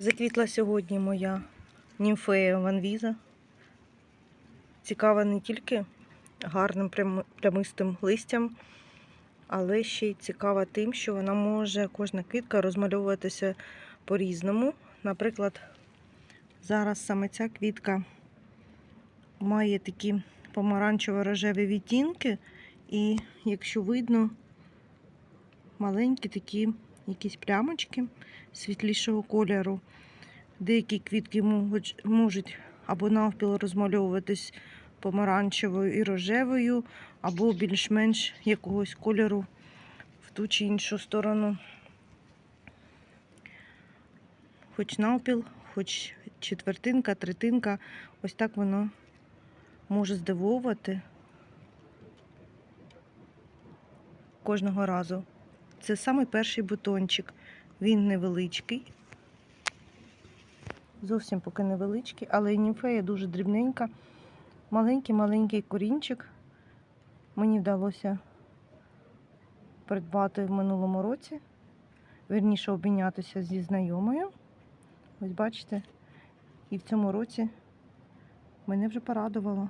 Заквітла сьогодні моя німфея Ванвіза. Цікава не тільки гарним прямистим листям, але ще й цікава тим, що вона може кожна квітка розмальовуватися по-різному. Наприклад, зараз саме ця квітка має такі помаранчево-рожеві відтінки, і якщо видно, маленькі такі якісь плямочки світлішого кольору. Деякі квітки можуть або навпіл розмальовуватись помаранчевою і рожевою, або більш-менш якогось кольору в ту чи іншу сторону. Хоч навпіл, хоч четвертинка, третинка, ось так воно може здивовувати кожного разу. Це самий перший бутончик. Він невеличкий. Зовсім поки невеличкий, але німфея дуже дрібненька. Маленький-маленький корінчик. Мені вдалося придбати в минулому році. Вірніше обмінятися зі знайомою. Ось бачите. І в цьому році мене вже порадувало.